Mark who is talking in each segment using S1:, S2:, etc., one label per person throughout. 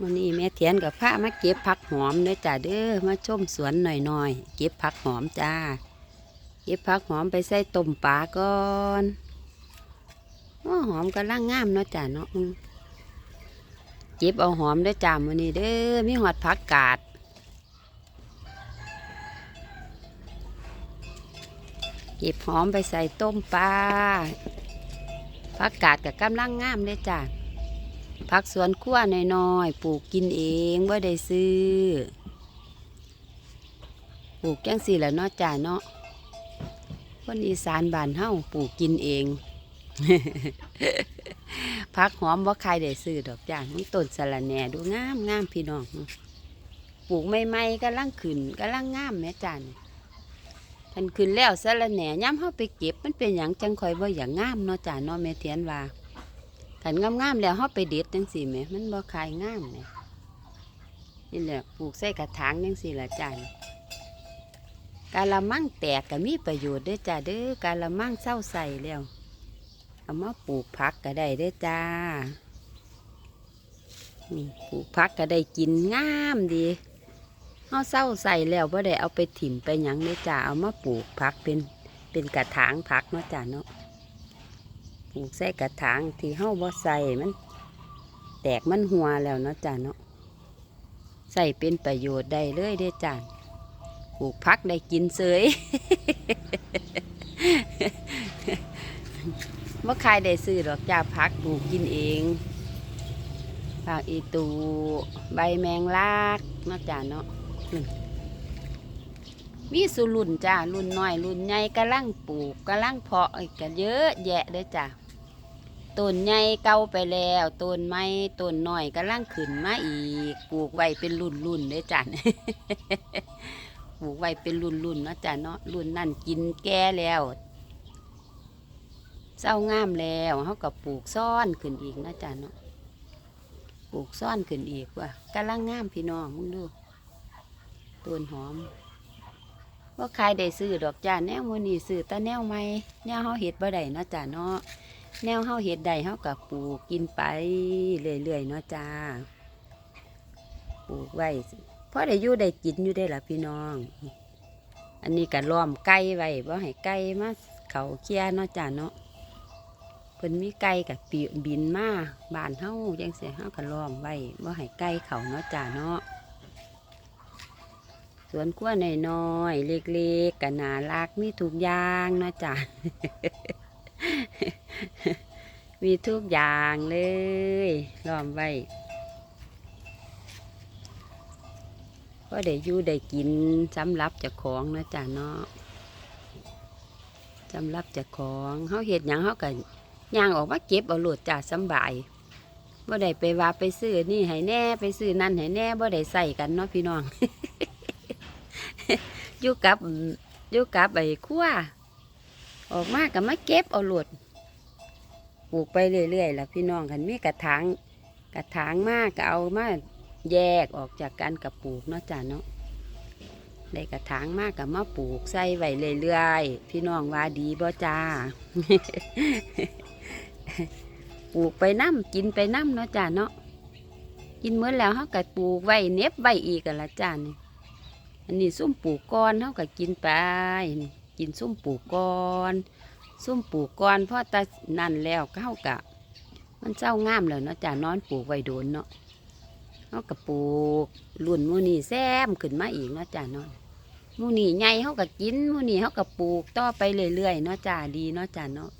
S1: วันนี้แม่เทียนกับพระมาเก็บผักหอมเด้อจ้าเด้อมาชมสวนหน่อยๆเก็บผักหอมจ้า เก็บผักหอมไปใส่ต้มปลาก่อนอหอมกำลังงามเนาะจ้าเนาะเก็บเอาหอมเด้อจ้ามื้อนี้เด้อมีหอดผักกาดเก็บหอมไปใส่ต้มปลาผักกาดกับกำลังงามเด้อจ้า ผักสวนครัวน้อยๆปลูกกินเองว่าได้ซื้อ ปลูกจังสี่แหละเนาะจ้าเนาะคนอีสานบ้านเฮาปลูกกินเองผักหอมว่าใครได้ซื้อดอกจ้ามันต้นสะระแหน่ดูงามงามพี่น้อง ปลูกใหม่ๆกำลังขึ้นกำลังงามแม่จ้านทันขึ้นแล้วสะระแหน่ย้ำเฮาไปเก็บมันเป็นอย่างจังคอยว่าอย่างงามเนาะจ้าเนาะแม่เทียนว่า ขันงามๆแล้วเขาไปเด็ดจังสิแหมมันบ่คายงามแหมนี่แหละปลูกใส่กระถางจังสิละจ้าการละมั่งแตกก็มีประโยชน์ด้อจ้าเด้อการละมั่งเศร้าใส่แล้วเอามาปลูกผักก็ได้ด้อจ้าปลูกผักก็ได้กินงามดีเอาเศร้าใส่แล้วบ่ได้เอาไปถิ่มไปหยังเด้อจ้าเอามาปลูกผักเป็นเป็นกระถางผักเนาะจ้าเนาะ ลูกใส่กระถางที่เฮาบ่ใส่มัน แตกมันหัวแล้วเนาะจ้าเนาะใส่เป็นประโยชน์ได้เลยเด้จ้าปลูกพักได้กินเสยเมื่อใครได้ซื้อดอกจ้าพักปลูกกินเองผักอีตู ใบแมงลากนะจ้าเนาะมีสุรุ่นจ้ารุ่นน้อย รุ่นใหญ่กำลังปลูกกำลังเพาะอีกกันเยอะแยะเด้อจ้า ต้นใหญ่เก่าไปแล้วต้นไม้ต้นหน้อยกำลังขึ้นมาอีกปลูกไว้เป็นรุ่นรุ่นเลยจ้ะปลูกไว้เป็นรุ่นรุ่นเนาะจ้ะเนาะรุ่นนั่นกินแก่แล้วเศร้างามแล้วเขาก็ปลูกซ่อนขึ้นอีกนะจ้ะเนาะปลูกซ่อนขึ้นอีกว่ากำลังงามพี่น้องมึงดูต้นหอมว่าใครได้ซื้อดอกจ้าแนวมือนี่ซื้อแต่แนวไม่แนวเขาเห็ดบ่ได้นะจ้ะเนาะ แนวเฮาเห็ดใดเฮากับปลูกกินไปเรื่อยๆเนาะจ้า ปลูกไว้เพราะได้อยู่ได้กินอยู่ได้ล่ะพี่น้อง อันนี้ก็ล้อมไก่ไว้บ่ให้ไก่มาเขาเคี้ยเนาะจ้าเนาะเพิ่นมีไก่กับปีบินมาบ้านเฮาจังซี่เฮาก็ล้อมไว้บ่ให้ไก่เขาเนาะจ้าเนาะสวนกล้วยน้อยๆเล็กๆก็น่ารักมีทุกอย่างเนาะจ้า มีทุกอย่างเลยล้อมไว้ก็ได้อยู่ได้กินสำรับจ้าของนะจ้ะเนาะสำรับจ้าของเขาเห็ดหยังเขาก็ย่างออกมาเก็บเอาโหลดจ้าสำบายบ่ได้ไปว่าไปซื้อนี่ให้แน่ไปซื้อนั่นให้แน่บ่ได้ใส่กันเนาะพี่น้อง อยู่กับอยู่กับไอ้ขั้วออกมาก็มาเก็บเอาโหลด ลูกไปเรื่อยๆล่ะพี่น้องคันมีกระถางกระถางมากก็เอามาแยกออกจากกันกับปลูกเนาะจ้ะเนาะได้กระถางมากกับมาปลูกใส่ไว้เรื่อยๆพี่น้องว่าดีบ่จ้าปลูกไปน้ำกินไปน้ำเนาะจ้ะเนาะกินเมื่อแล้วเขาก็ปลูกไว้เน็บไว้อีกกันละจ้านี่อันนี้ซุ่มปลูกก้อนเขาก็กินไปนี่กินซุ่มปลูกก้อน ซุ่มปลูกก่อนเพราะตานั่นแล้วก็เฮากะ มันเจ้างามแล้วเนาะจ้านอนปลูกไว้โดนเนาะเฮาก็ปลูกรุ่นมูนี่แซมขึ้นมาอีกเนาะจ้านาะหมูนี่ใหญ่เฮาก็กินมูนี่เฮาก็ปลูกต่อไปเรื่อยๆเนาะจ้าดีเนาะจ้าเนาะ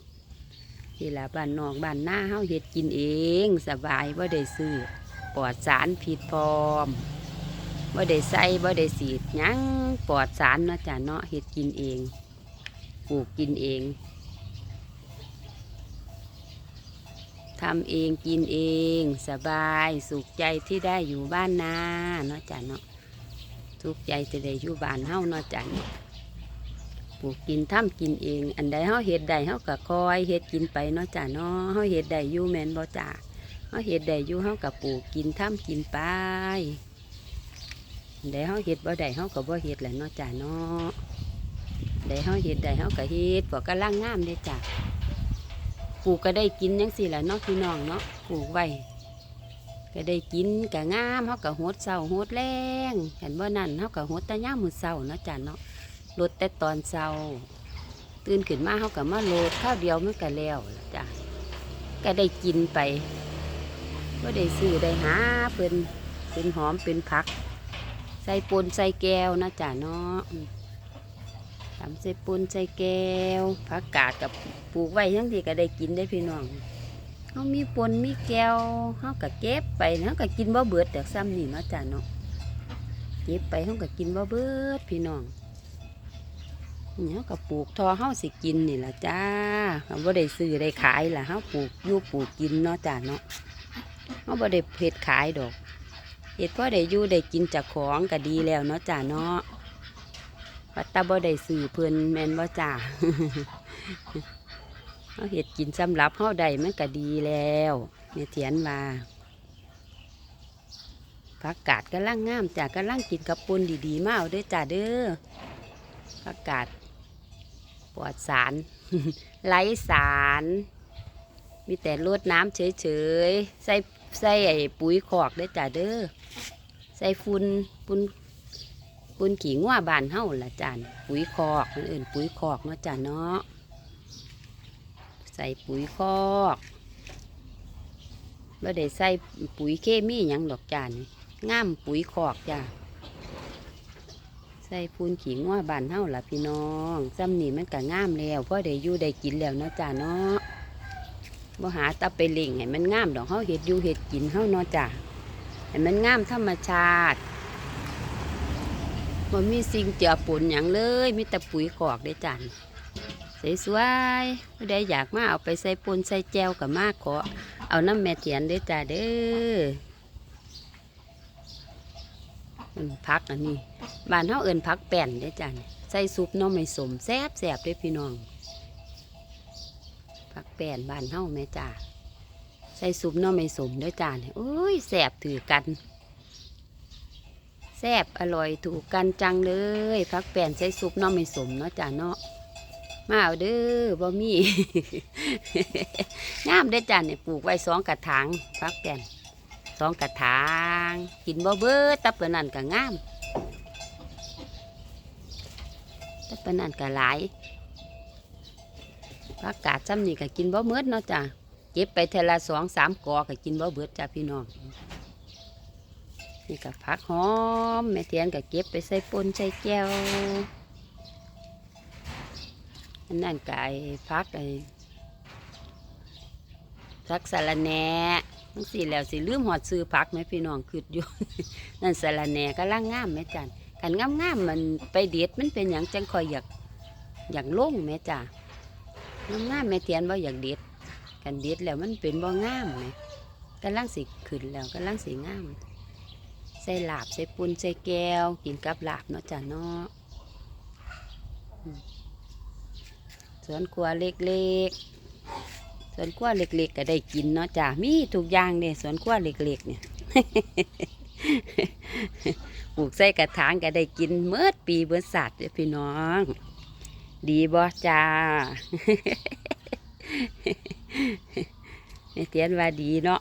S1: นี่ล่ะบ้านนอกบ้านหน้าเฮาเฮ็ดกินเอง สบายบ่าได้ซื้อปลอดสารผิดพร้อมบ่ได้ใส่บ่ได้สีดยังปลอดสารเนาะจ้าเนาะเฮ็ดกินเองปลูกกินเอง ทำเองกินเอง สบายสุขใจที่ได้อยู่บ้านนาเนาะจ้ะเนาะทุกใจจะได้อยู่บ้านเฮาเนาะจ้ะเนาปลูกกินทำกินเอง อันใดเฮาเฮ็ดได้เฮาก็คอยเฮ็ดกินไปเนาะจ้ะเนาะเฮาเฮ็ดได้อยู่แมนบ่จ้ะเฮาเฮ็ดได้อยู่เฮาก็ปลูกกินทำกินไปอันใดเฮาเฮ็ดบ่ได้เฮาก็บ่เฮ็ดแหละเนาะจ้ะเนาะได้เฮาเฮ็ดได้เฮาก็เฮ็ดพวกกำลังงามเด้จ้ะ ลูกก็ได้กินยังสิแหละเนาะพี่น้องเนาะปลูกไว้ก็ได้กินก็งามเฮาก็โหดเช้าโหดแรงเห็นบ่นั่นเฮาก็โหดแต่ย่ามมื้อเช้าเนาะจ้ะเนาะลดแต่ตอนเช้า ตื่นขึ้นมาเฮาก็มาโลดข้าวเดียวมันก็แล้วล่ะจ้ะก็ได้กินไปบ่ได้ซื้อได้หาเพิ่นเป็นหอมเป็นผัก ใส่ปนใส่แก้วนะจ้ะเนาะ อืมทำใส่ปนใส่แก้วผักกาดกับปลูกไว้ทั้งที่ก็ได้กินได้พี่น้องเขามีปนมีแก้วเขาก็เก็บไปเขาก็กินบ่เบิดแต่ซ้ำนี่เนาะจ้ะเนาะเก็บไปเขาก็กินบ่เบิดพี่น้องเนี่เขาก็ปลูกทอเขาสิกินนี่ล่ะจ้าเขาบ่ได้ซื้อได้ขายล่ะเขาปลูกยู่ปลูกกินเนาะจ้ะเนาะเขาบ่ได้เพ็ดขายดอกเห็ดพ่อได้ยู่ได้กินจากของก็ดีแล้วเนาะจ้าเนาะ ปัตตาบ่ได้สื่อเพิ่นแมนบ่จ้าเฮาเห็ดกินสำหรับเฮาได้มันก็ดีแล้วแม่เถียนว่าผักกาดกำลังงามจ้ากำลังกินกับปุนดีๆมาเอาเด้อจ้าเด้อผักกาดปลอดสารไร้สาร มีแต่รดน้ำเฉยๆ ใส่ใส่ไอ้ปุ๋ยคอกเด้จ้าเด้อใส่ฝุ่นปุน ปุ่นขี้งัวบานเฮาละจานปุ๋ยคอกมันเอื่นปุ๋ยคอกเนาะจ้าเนาะใส่ปุ๋ยคอกไม่ได้ใส่ปุ๋ยเคมียังดอกจานง่ามปุ๋ยคอกจ้าใส่ฝุ่นขี้งัวบานเฮาละพี่น้องซ้ำนี่มันก็ง่ามแล้วเพราะได้อยู่ได้กินแล้วเนาะจ้าเนาะบ่หาตะไปเล่งให้มันง่ามดอกเฮาเฮ็ดอยู่เฮ็ดกินเฮาเนาะจ้ะให้มันง่ามธรรมชาติ บ่มีสิ่งเจือปนหยังเลย มีแต่ปุ๋ยกอกได้จันสวยๆผู้ใดอยากมาเอาไปใส่ปนใส่แจวก็มากขอเอาน้ำแม่เถียนเด้จ้าเด้อพักอันนี้บ้านเฮาเอิ้นพักแป้นเด้จ้าใส่ซุปน้องไม่สมแซบแซบๆเด้พี่น้องผักแป้นบ้านเฮาแม่จ้าใส่ซุปน้องไม่สมเด้วยจ้าเนี่ยโอ้ยแสบถือกัน ซบอร่อยถูกกันจังเลยผักแป้นใส่ซุปน้อไม่สมเนาะจ้าเนาะมาเอาเด้อบ่มีงามได้จ้าเนี่ยปลูกไว้สองกระถางผักแป้นสองกระถางกินบ่เบิดตับปานนั่นก็งามตับปานนั่นก็หลายผักกาดซ้ำนี่ก็กินบ่เมืดเนาะจ้ะเก็บไปเทละสองสามกอก็กินบ่เบิดจ้ะพี่น้อง นี่ก็ผักหอม แม่เทียนก็เก็บไปใส่ปนใส่แก้วอันนั่นก็ไอ้ผักไอ้ผักสะรแหน่ทั้งสี่แล้วสิลืมหอดซื้อผักไหมพี่น้องคืดอยู่ นั่นสะรแหน่ก็ล่างงามแม่จันกันงามงามมันไปเด็ดมันเป็นอย่างจังคอยอยากอยากล่งแม่จ้ะงามงามแม่เทียนว่าอยากเด็ดกันเด็ดแล้วมันเป็นบ่งามไหมกำลังสิขึ้นแล้วกำลังสิงาม ใส่หลาบใส่ปุนใส่แก้ว กินกับหลาบเนาะจ้ะเนาะสวนครัวเล็กๆ สวนครัวเล็กๆ ก็ได้กินเนาะจ้ะมีทุกอย่างเนี่ยสวนครัวเล็กๆ เนี่ยปลูกใส่กระถางก็ได้กินเมื่อปีเมื่อสัตว์พี่น้อง ดีบ่จ้าแม่เตียนว่าดีเนาะ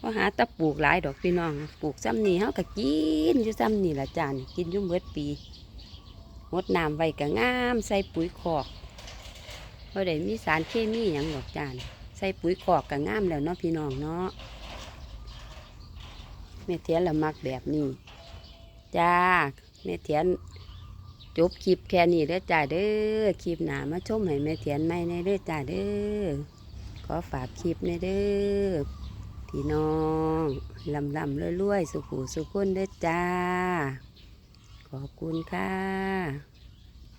S1: เพราหาตะปลูกหลายดอกพี่น้องปลูกซ้ำนี่เฮาก็กินอยู่ซ้ำนี่ละจานกินอยู่เมื่อปีงดน้ำไว้ก็งามใส่ปุ๋ยคอกบ่ได้มีสารเคมีหยังดอกจานใส่ปุ๋ยคอกก็งามแล้วเนาะพี่น้องเนาะแม่เทียนละมักแบบนี้จ้าแม่เทียนจบคลิปแค่นี้เด้อจ้าเด้อคลิปหนามาชมให้แม่เทียนไม่ในเด้อจ้าเด้อขอฝากคลิปในเด้อ พี่น้องลำลำรวยๆ สุขุสุขุนเด้อจ้า ขอบคุณค่ะ